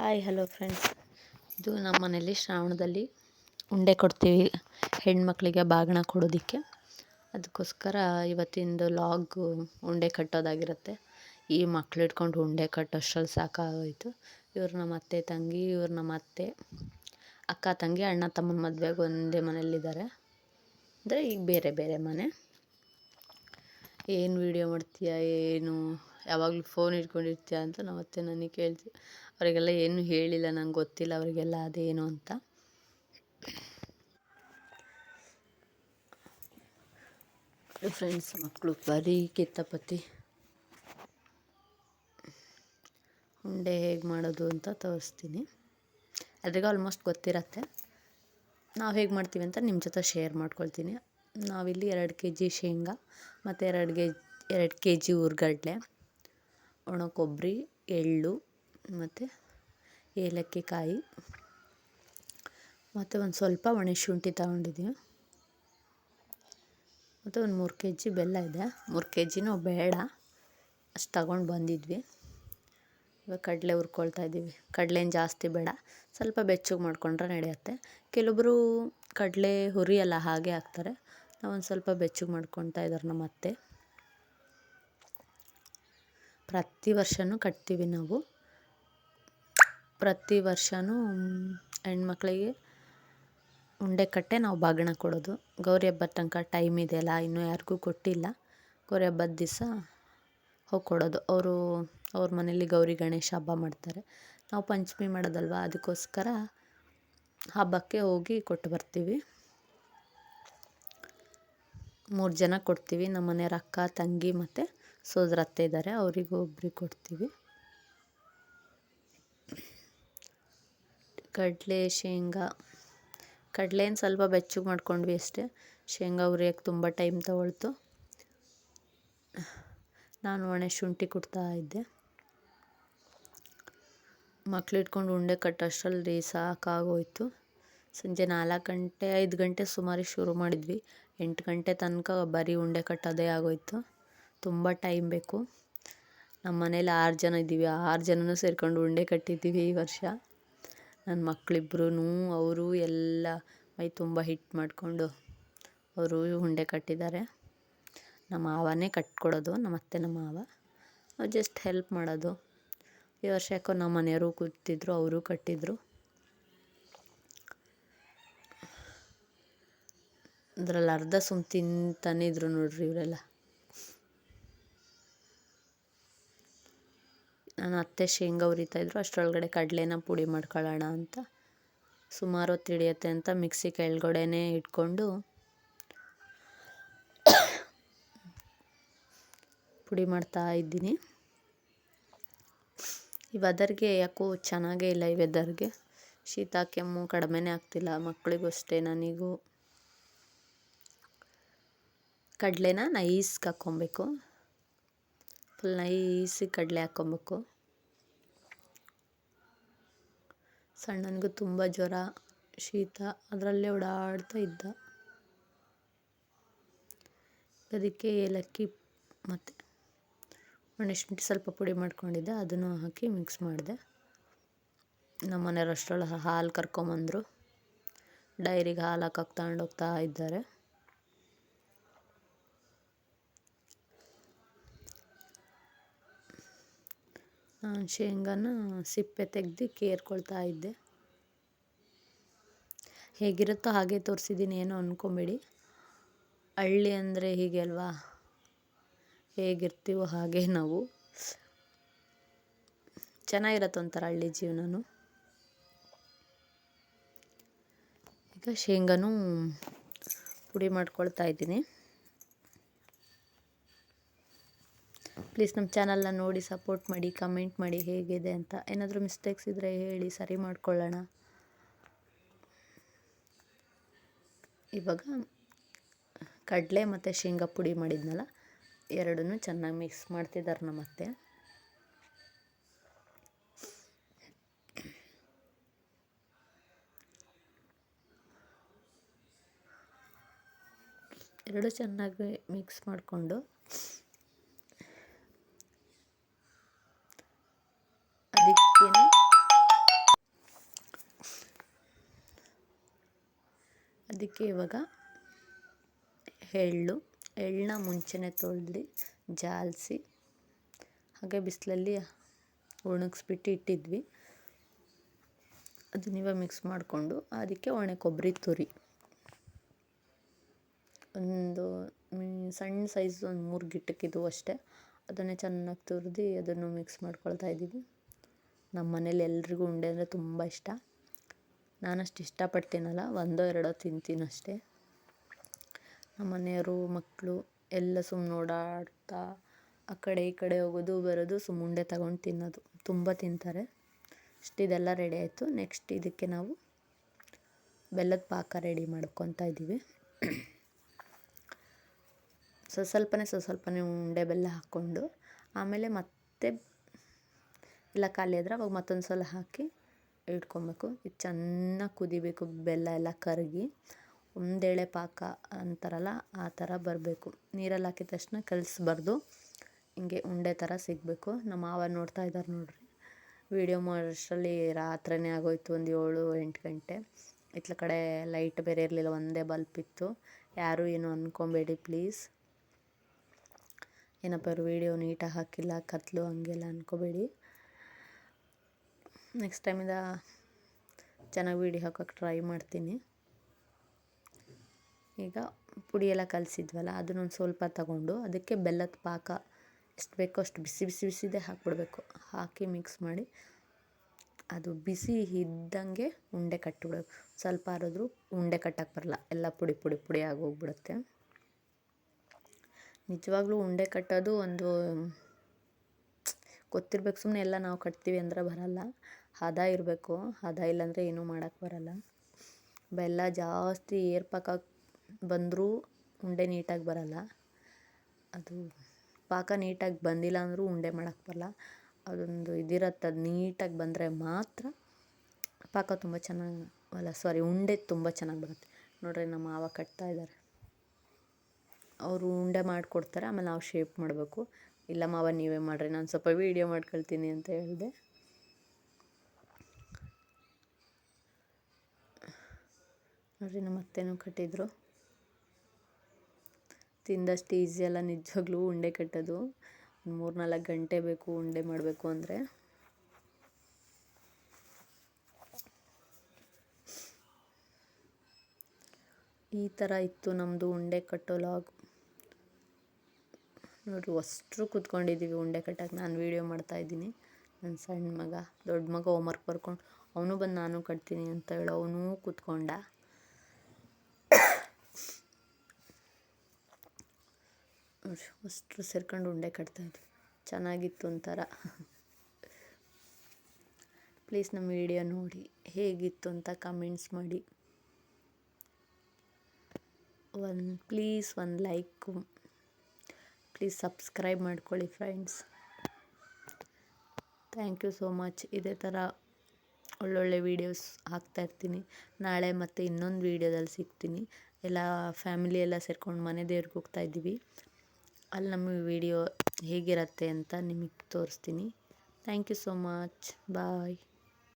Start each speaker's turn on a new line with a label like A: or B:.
A: Hi hello friends ಇದು ನಮ್ಮ ಮನೇಲಿ ಶ್ರಾವಣದಲ್ಲಿ ಉಂಡೆ ಕೊಡ್ತೀವಿ ಹೆಣ್ಮಕ್ಳಿಗೆ ಬಾಗಿಣ ಕೊಡೋದಕ್ಕೆ. ಅದಕ್ಕೋಸ್ಕರ ಇವತ್ತಿಂದು ಲಾಗ್ ಉಂಡೆ ಕಟ್ಟೋದಾಗಿರುತ್ತೆ. ಈ ಮಕ್ಳು ಇಟ್ಕೊಂಡು ಉಂಡೆ ಕಟ್ಟೋಷ್ಟರಲ್ಲಿ ಸಾಕಾಗೋಯಿತು. ಇವ್ರು ನಮ್ಮ ಅತ್ತೆ ತಂಗಿ, ಇವ್ರು ನಮ್ಮ ಅತ್ತೆ, ಅಕ್ಕ ತಂಗಿ, ಅಣ್ಣ ತಮ್ಮನ ಮದುವೆಗೆ ಒಂದೇ ಮನೇಲಿದ್ದಾರೆ ಅಂದರೆ ಈಗ ಬೇರೆ ಬೇರೆ ಮನೆ. ಏನು ವೀಡಿಯೋ ಮಾಡ್ತೀಯ, ಏನು, ಯಾವಾಗಲೂ ಫೋನ್ ಇಟ್ಕೊಂಡಿರ್ತೀಯ ಅಂತ ನಮ್ಮ ಅತ್ತೆ ನನಗೆ ಕೇಳ್ತೀವಿ. ಅವರಿಗೆಲ್ಲ ಏನು ಹೇಳಿಲ್ಲ ನಂಗೆ ಗೊತ್ತಿಲ್ಲ ಅವರಿಗೆಲ್ಲ ಅದೇನು ಅಂತ. ಫ್ರೆಂಡ್ಸ್ ಮಕ್ಕಳು ಬರೀ ಕಿತ್ತಪತಿ. ಉಂಡೆ ಹೇಗೆ ಮಾಡೋದು ಅಂತ ತೋರಿಸ್ತೀನಿ. ಅದ್ರಿಗೆ ಆಲ್ಮೋಸ್ಟ್ ಗೊತ್ತಿರತ್ತೆ. ನಾವು ಹೇಗೆ ಮಾಡ್ತೀವಿ ಅಂತ ನಿಮ್ಮ ಜೊತೆ ಶೇರ್ ಮಾಡ್ಕೊಳ್ತೀನಿ. ನಾವಿಲ್ಲಿ ಎರಡು ಕೆ ಜಿ ಶೇಂಗಾ ಮತ್ತು ಎರಡು ಕೆ ಎರಡು ಕೆ ಜಿ ಹುರ್ಗಡ್ಲೆ ಒಣ ಕೊಬ್ಬರಿ ಎಳ್ಳು ಮತ್ತು ಏಲಕ್ಕಿ ಕಾಯಿ ಮತ್ತು ಒಂದು ಸ್ವಲ್ಪ ಒಣ ಶುಂಠಿ ತಗೊಂಡಿದ್ದೀವಿ ಮತ್ತು ಒಂದು ಮೂರು ಕೆ ಜಿ ಬೆಲ್ಲ ಇದೆ. ಮೂರು ಕೆ ಜಿನೂ ಬೇಡ. ಅಷ್ಟು ತಗೊಂಡು ಬಂದಿದ್ವಿ. ಇವಾಗ ಕಡಲೆ ಹುರ್ಕೊಳ್ತಾ ಇದ್ದೀವಿ ಕಡಲೆ ಜಾಸ್ತಿ ಬೇಡ. ಸ್ವಲ್ಪ ಬೆಚ್ಚಗೆ ಮಾಡಿಕೊಂಡ್ರೆ ನಡೆಯುತ್ತೆ. ಕೆಲವೊಬ್ಬರು ಕಡಲೆ ಹುರಿಯಲ್ಲ ಹಾಗೆ ಹಾಕ್ತಾರೆ. ನಾವು ಒಂದು ಸ್ವಲ್ಪ ಬೆಚ್ಚಗೆ ಮಾಡ್ಕೊತಾ ಇದ್ದಾರೆ ನಮ್ಮ ಅತ್ತೆ. ಪ್ರತಿ ವರ್ಷವೂ ಕಟ್ತೀವಿ ನಾವು. ಪ್ರತಿ ವರ್ಷವೂ ಹೆಣ್ಮಕ್ಳಿಗೆ ಉಂಡೆ ಕಟ್ಟೆ ನಾವು ಬಾಗಿಣ ಕೊಡೋದು. ಗೌರಿ ಹಬ್ಬದ ತನಕ ಟೈಮ್ ಇದೆಯಲ್ಲ, ಇನ್ನೂ ಯಾರಿಗೂ ಕೊಟ್ಟಿಲ್ಲ. ಗೌರಿ ಹಬ್ಬದ ದಿವಸ ಹೋಗಿ ಕೊಡೋದು ಅವರು, ಅವ್ರ ಮನೇಲಿ ಗೌರಿ, ಗಣೇಶ ಹಬ್ಬ ಮಾಡ್ತಾರೆ. ನಾವು ಪಂಚಮಿ ಮಾಡೋದಲ್ವ? ಅದಕ್ಕೋಸ್ಕರ ಹಬ್ಬಕ್ಕೆ ಹೋಗಿ ಕೊಟ್ಟು ಬರ್ತೀವಿ. ಮೂರು ಜನ ಕೊಡ್ತೀವಿ. ನಮ್ಮ ಮನೆಯವ್ರ ಅಕ್ಕ, ತಂಗಿ ಮತ್ತು ಸೋದರತ್ತೆ ಇದ್ದಾರೆ ಅವರಿಗೂ ಒಬ್ರಿಗೆ ಕೊಡ್ತೀವಿ. ಕಡಲೆ, ಶೇಂಗಾ. ಕಡಲೆನ ಸ್ವಲ್ಪ ಬೆಚ್ಚಗೆ ಮಾಡ್ಕೊಂಡ್ವಿ ಅಷ್ಟೇ. ಶೇಂಗಾ ಹುರಿಯೋಕ್ಕೆ ತುಂಬ ಟೈಮ್ ತಗೊಳ್ತು. ನಾನು ಒಣೆ ಶುಂಠಿ ಕುಟ್ತಾ ಇದ್ದೆ. ಮಕ್ಳು ಇಟ್ಕೊಂಡು ಉಂಡೆ ಕಟ್ಟೋಷ್ಟರಲ್ಲಿ ಸಾಕಾಗೋಯ್ತು. ಸಂಜೆ ನಾಲ್ಕು ಗಂಟೆ, ಐದು ಗಂಟೆ ಸುಮಾರಿಗೆ ಶುರು ಮಾಡಿದ್ವಿ. ಎಂಟು ಗಂಟೆ ತನಕ ಬರೀ ಉಂಡೆ ಕಟ್ಟೋದೇ ಆಗೋಯ್ತು. ತುಂಬ ಟೈಮ್ ಬೇಕು. ನಮ್ಮ ಮನೇಲಿ ಆರು ಜನ ಇದ್ದೀವಿ. ಆರು ಜನನೂ ಸೇರ್ಕೊಂಡು ಉಂಡೆ ಕಟ್ಟಿದ್ದೀವಿ ಈ ವರ್ಷ. ನನ್ನ ಮಕ್ಕಳಿಬ್ರೂ ಅವರು ಎಲ್ಲ ಮೈ ತುಂಬ ಹಿಟ್ಟು ಮಾಡಿಕೊಂಡು ಅವರು ಉಂಡೆ ಕಟ್ಟಿದ್ದಾರೆ. ನಮ್ಮ ಮಾವನೇ ಕಟ್ಕೊಡೋದು, ನಮ್ಮ ಅತ್ತೆ, ನಮ್ಮ ಮಾವ. ಅವ್ರು ಜಸ್ಟ್ ಹೆಲ್ಪ್ ಮಾಡೋದು. ಈ ವರ್ಷ ಯಾಕೋ ನಮ್ಮ ಮನೆಯವರು ಕೂತಿದ್ರು, ಅವರು ಕಟ್ಟಿದ್ರು. ಅದರಲ್ಲಿ ಅರ್ಧ ಸುಮ್ ತಿಂತಾನೆ ಇದ್ರು ನೋಡ್ರಿ ಇವರೆಲ್ಲ. ನನ್ನ ಅತ್ತೆ ಶೇಂಗಾ ಹುರಿತಾಯಿದ್ರು ಅಷ್ಟರೊಳಗಡೆ ಕಡಲೆನ ಪುಡಿ ಮಾಡ್ಕೊಳ್ಳೋಣ ಅಂತ. ಸುಮಾರು ಹೊತ್ತು ಹಿಡಿಯುತ್ತೆ ಅಂತ ಮಿಕ್ಸಿ ಕೆಳಗಡೆನೇ ಇಟ್ಕೊಂಡು ಪುಡಿ ಮಾಡ್ತಾ ಇದ್ದೀನಿ. ಈ ವೆದರ್ಗೆ ಯಾಕೋ ಚೆನ್ನಾಗೇ ಇಲ್ಲ ಈ ವೆದರ್ಗೆ ಶೀತ, ಕೆಮ್ಮು ಕಡಿಮೆನೇ ಆಗ್ತಿಲ್ಲ ಮಕ್ಕಳಿಗೂ ಅಷ್ಟೇ ನನಗೂ. ಕಡಲೆನ ನೈಸ್ಗೆ ಹಾಕ್ಕೊಬೇಕು. ಫುಲ್ ನೈಸಿಗೆ ಕಡಲೆ ಹಾಕ್ಕೊಬೇಕು. ಸಣ್ಣನಿಗೂ ತುಂಬ ಜ್ವರ, ಶೀತ, ಅದರಲ್ಲೇ ಓಡಾಡ್ತಾ ಇದ್ದ. ಅದಕ್ಕೆ ಏಲಕ್ಕಿ ಮತ್ತು ಒಣಶುಂಠಿ ಸ್ವಲ್ಪ ಪುಡಿ ಮಾಡ್ಕೊಂಡಿದ್ದೆ, ಅದನ್ನು ಹಾಕಿ ಮಿಕ್ಸ್ ಮಾಡಿದೆ. ನಮ್ಮ ಮನೆಯವ್ರು ಅಷ್ಟರೊಳಗೆ ಹಾಲು ಕರ್ಕೊಂಬಂದರು. ಡೈರಿಗೆ ಹಾಲು ಹಾಕಕ್ಕೆ ತಗೊಂಡೋಗ್ತಾ ಇದ್ದಾರೆ. ಶೇಂಗಾನ ಸಿಪ್ಪೆ ತೆಗೆದು ಕೇರ್ಕೊಳ್ತಾ ಇದ್ದೆ. ಹೇಗಿರುತ್ತೋ ಹಾಗೆ ತೋರಿಸಿದ್ದೀನಿ, ಏನೋ ಅಂದ್ಕೊಂಬೇಡಿ ಹಳ್ಳಿ ಅಂದರೆ ಹೀಗೆ ಅಲ್ವಾ? ಹೇಗಿರ್ತೀವೋ ಹಾಗೆ ನಾವು. ಚೆನ್ನಾಗಿರತ್ತೆ ಒಂಥರ ಹಳ್ಳಿ ಜೀವನನೂ. ಈಗ ಶೇಂಗಾನೂ ಪುಡಿ ಮಾಡ್ಕೊಳ್ತಾ ಇದ್ದೀನಿ. ಪ್ಲೀಸ್ ನಮ್ಮ ಚಾನಲ್ನ ನೋಡಿ, ಸಪೋರ್ಟ್ ಮಾಡಿ, ಕಮೆಂಟ್ ಮಾಡಿ ಹೇಗಿದೆ ಅಂತ. ಏನಾದರೂ ಮಿಸ್ಟೇಕ್ಸ್ ಇದ್ದರೆ ಹೇಳಿ, ಸರಿ ಮಾಡ್ಕೊಳ್ಳೋಣ. ಇವಾಗ ಕಡಲೆ ಮತ್ತು ಶೇಂಗಾ ಪುಡಿ ಮಾಡಿದ್ನಲ್ಲ, ಎರಡನ್ನೂ ಚೆನ್ನಾಗಿ ಮಿಕ್ಸ್ ಮಾಡ್ತಿದ್ದಾರೆ ನಮ್ಮ ಅತ್ತೆ. ಎರಡು ಚೆನ್ನಾಗಿ ಮಿಕ್ಸ್ ಮಾಡಿಕೊಂಡು ಅದಕ್ಕೆ ಇವಾಗ ಎಳ್ಳು ಎಳ್ಳನ್ನ ಮುಂಚೆನೇ ತೊಳೆದು ಜಾಲಿಸಿ, ಹಾಗೆ ಬಿಸಿಲಲ್ಲಿ ಒಣಗಿಸ್ಬಿಟ್ಟು ಇಟ್ಟಿದ್ವಿ. ಅದನ್ನ ಇವಾಗ ಮಿಕ್ಸ್ ಮಾಡಿಕೊಂಡು ಅದಕ್ಕೆ ಒಣ ಕೊಬ್ಬರಿ ತುರಿ. ಒಂದು ಸಣ್ಣ ಸೈಜ್ ಒಂದು ಮೂರು ಗಿಟ್ಟಕ್ಕಿದ್ದು ಅಷ್ಟೇ. ಅದನ್ನೇ ಚೆನ್ನಾಗಿ ತುರಿದು ಅದನ್ನು ಮಿಕ್ಸ್ ಮಾಡ್ಕೊಳ್ತಾ ಇದ್ದೀವಿ. ನಮ್ಮ ಮನೇಲಿ ಎಲ್ರಿಗೂ ಉಂಡೆ ಅಂದರೆ ತುಂಬ ಇಷ್ಟ. ನಾನಷ್ಟು ಇಷ್ಟಪಟ್ಟು ತಿನ್ನಲ್ಲ ಒಂದೋ ಎರಡೋ ತಿಂತೀನಿ ಅಷ್ಟೇ ನಮ್ಮ ಮನೆಯವರು, ಮಕ್ಕಳು ಎಲ್ಲ ಸುಮ್ಮನೆ ಓಡಾಡ್ತಾ ಆ ಕಡೆ ಈ ಕಡೆ ಹೋಗೋದು, ಬರೋದು ಸುಮ್ಮ ಉಂಡೆ ತಗೊಂಡು ತಿನ್ನೋದು. ತುಂಬ ತಿಂತಾರೆ. ಅಷ್ಟು ಇದೆಲ್ಲ ರೆಡಿ ಆಯಿತು. ನೆಕ್ಸ್ಟ್ ಇದಕ್ಕೆ ನಾವು ಬೆಲ್ಲದ ಪಾಕ ರೆಡಿ ಮಾಡ್ಕೊತಾ ಇದ್ದೀವಿ. ಸ್ವಲ್ಪ ಸ್ವಲ್ಪನೇ ಸ್ವಲ್ಪ ಸ್ವಲ್ಪನೇ ಉಂಡೆ ಬೆಲ್ಲ ಹಾಕ್ಕೊಂಡು, ಆಮೇಲೆ ಮತ್ತೆ ಎಲ್ಲ ಖಾಲಿ ಆದರೆ ಅವಾಗ ಮತ್ತೊಂದು ಸಲ ಹಾಕಿ ಇಟ್ಕೊಬೇಕು. ಇದು ಚೆನ್ನಾಗಿ ಕುದಿಬೇಕು, ಬೆಲ್ಲ ಎಲ್ಲ ಕರಗಿ. ಒಂದೆಳೆ ಪಾಕ ಅಂತಾರಲ್ಲ, ಆ ಥರ ಬರಬೇಕು. ನೀರಲ್ಲಿ ಹಾಕಿದ ತಕ್ಷಣ ಕಲಸ್ಬಾರ್ದು. ಹಿಂಗೆ ಉಂಡೆ ಥರ ಸಿಗಬೇಕು. ನಮ್ಮ ಮಾವ ನೋಡ್ತಾ ಇದ್ದಾರೆ ನೋಡಿರಿ. ವೀಡಿಯೋ ಮಾಡೋಷ್ಟರಲ್ಲಿ ರಾತ್ರಿನೇ ಆಗೋಯ್ತು, ಒಂದು ಏಳು, ಎಂಟು ಗಂಟೆ. ಇತ್ಲ ಕಡೆ ಲೈಟ್ ಬೇರೆ ಇರಲಿಲ್ಲ, ಒಂದೇ ಬಲ್ಪ್ ಇತ್ತು. ಯಾರೂ ಏನು ಅಂದ್ಕೊಬೇಡಿ ಪ್ಲೀಸ್. ಏನಪ್ಪ ಇವ್ರು ವೀಡಿಯೋ ನೀಟಾಗಿ ಹಾಕಿಲ್ಲ, ಕತ್ಲು ಹಂಗೆಲ್ಲ ಅಂದ್ಕೋಬೇಡಿ ನೆಕ್ಸ್ಟ್ ಟೈಮಿಂದ ಚೆನ್ನಾಗಿ ವೀಡಿಯೋ ಹಾಕೋಕ್ಕೆ ಟ್ರೈ ಮಾಡ್ತೀನಿ. ಈಗ ಪುಡಿ ಎಲ್ಲ ಕಲಸಿದ್ವಲ್ಲ ಅದನ್ನೊಂದು ಸ್ವಲ್ಪ ತಗೊಂಡು ಅದಕ್ಕೆ ಬೆಲ್ಲದ ಪಾಕ ಎಷ್ಟು ಬೇಕೋ ಅಷ್ಟು ಬಿಸಿ ಬಿಸಿ ಬಿಸಿದೇ ಹಾಕ್ಬಿಡ್ಬೇಕು. ಹಾಕಿ ಮಿಕ್ಸ್ ಮಾಡಿ ಅದು ಬಿಸಿ ಇದ್ದಂಗೆ ಉಂಡೆ ಕಟ್ಟಿಬಿಡೋದು ಸ್ವಲ್ಪ ಆರಿದ್ರು ಉಂಡೆ ಕಟ್ಟಕ್ಕೆ ಬರಲ್ಲ, ಎಲ್ಲ ಪುಡಿ ಪುಡಿ ಪುಡಿ ಆಗೋಗ್ಬಿಡುತ್ತೆ ನಿಜವಾಗ್ಲೂ ಉಂಡೆ ಕಟ್ಟೋದು ಒಂದು, ಗೊತ್ತಿರ್ಬೇಕು ಸುಮ್ಮನೆ ಎಲ್ಲ ನಾವು ಕಟ್ತೀವಿ ಅಂದರೆ ಬರಲ್ಲ. ಹದ ಇರಬೇಕು. ಹದ ಇಲ್ಲಾಂದರೆ ಏನೂ ಮಾಡೋಕ್ಕೆ ಬರಲ್ಲ. ಬೆಲ್ಲ ಜಾಸ್ತಿ ಏರ್ಪಾಕ ಬಂದರೂ ಉಂಡೆ ನೀಟಾಗಿ ಬರಲ್ಲ. ಅದು ಪಾಕ ನೀಟಾಗಿ ಬಂದಿಲ್ಲ ಅಂದರೂ ಉಂಡೆ ಮಾಡೋಕ್ಕೆ ಬರಲ್ಲ. ಅದೊಂದು ಇದಿರತ್ತೆ. ಅದು ನೀಟಾಗಿ ಬಂದರೆ ಮಾತ್ರ ಪಾಕ ತುಂಬ ಚೆನ್ನಾಗಿ, ಅಲ್ಲ ಸಾರಿ ಉಂಡೆ ತುಂಬ ಚೆನ್ನಾಗಿ ಬರುತ್ತೆ. ನೋಡ್ರಿ ನಮ್ಮ ಮಾವ ಕಟ್ತಾ ಇದ್ದಾರೆ ಅವರು ಉಂಡೆ ಮಾಡಿಕೊಡ್ತಾರೆ, ಆಮೇಲೆ ನಾವು ಶೇಪ್ ಮಾಡಬೇಕು. ಇಲ್ಲ ಮಾವ ನೀವೇ ಮಾಡಿರಿ, ನಾನು ಸ್ವಲ್ಪ ವೀಡಿಯೋ ಮಾಡ್ಕೊಳ್ತೀನಿ ಅಂತ ಹೇಳಿದೆ. ನೋಡ್ರಿ ನಮ್ಮ ಅತ್ತೆನೂ ಕಟ್ಟಿದ್ರು. ತಿಂದಷ್ಟು ಈಸಿ ಅಲ್ಲ, ನಿಜವಾಗ್ಲೂ ಉಂಡೆ ಕಟ್ಟೋದು. ಒಂದು ಮೂರು ನಾಲ್ಕು ಗಂಟೆ ಬೇಕು ಉಂಡೆ ಮಾಡಬೇಕು ಅಂದರೆ. ಈ ಥರ ಇತ್ತು ನಮ್ಮದು ಉಂಡೆ ಕಟ್ಟೋ ಲಾಗ್. ನೋಡಿರಿ, ಅಷ್ಟರು ಕೂತ್ಕೊಂಡಿದ್ದೀವಿ ಉಂಡೆ ಕಟ್ಟಕ್ಕೆ. ನಾನು ವೀಡಿಯೋ ಮಾಡ್ತಾಯಿದ್ದೀನಿ ನನ್ನ ಸಣ್ಣ ಮಗ, ದೊಡ್ಡ ಮಗ ಹೋಮ್ವರ್ಕ್ ಬರ್ಕೊಂಡು, ಅವನು ಬಂದು ನಾನು ಕಟ್ತೀನಿ ಅಂತ ಹೇಳಿ, ಅವನೂ ಕೂತ್ಕೊಂಡ. ಅಷ್ಟರು ಸೇರ್ಕೊಂಡು ಉಂಡೆ ಕಟ್ತಾಯಿದ್ವಿ ಚೆನ್ನಾಗಿತ್ತು ಒಂಥರ. ಪ್ಲೀಸ್ ನಮ್ಮ ವಿಡಿಯೋ ನೋಡಿ, ಹೇಗಿತ್ತು ಅಂತ ಕಮೆಂಟ್ಸ್ ಮಾಡಿ. ಒನ್ ಪ್ಲೀಸ್ ಒಂದು ಲೈಕು, ಪ್ಲೀಸ್ ಸಬ್ಸ್ಕ್ರೈಬ್ ಮಾಡ್ಕೊಳ್ಳಿ friends. Thank you so much. ಇದೇ ಥರ ಒಳ್ಳೊಳ್ಳೆ ವೀಡಿಯೋಸ್ ಹಾಕ್ತಾಯಿರ್ತೀನಿ ನಾಳೆ ಮತ್ತು ಇನ್ನೊಂದು ವೀಡಿಯೋದಲ್ಲಿ ಸಿಗ್ತೀನಿ. ಎಲ್ಲ ಫ್ಯಾಮಿಲಿ ಎಲ್ಲ ಸೇರ್ಕೊಂಡು ಮನೆ ದೇವ್ರಿಗೆ ಹೋಗ್ತಾಯಿದ್ದೀವಿ ಅಲ್ಲಿ ನಮ್ಮ ವೀಡಿಯೋ ಹೇಗಿರುತ್ತೆ ಅಂತ ನಿಮಗೆ ತೋರಿಸ್ತೀನಿ. Thank you so much bye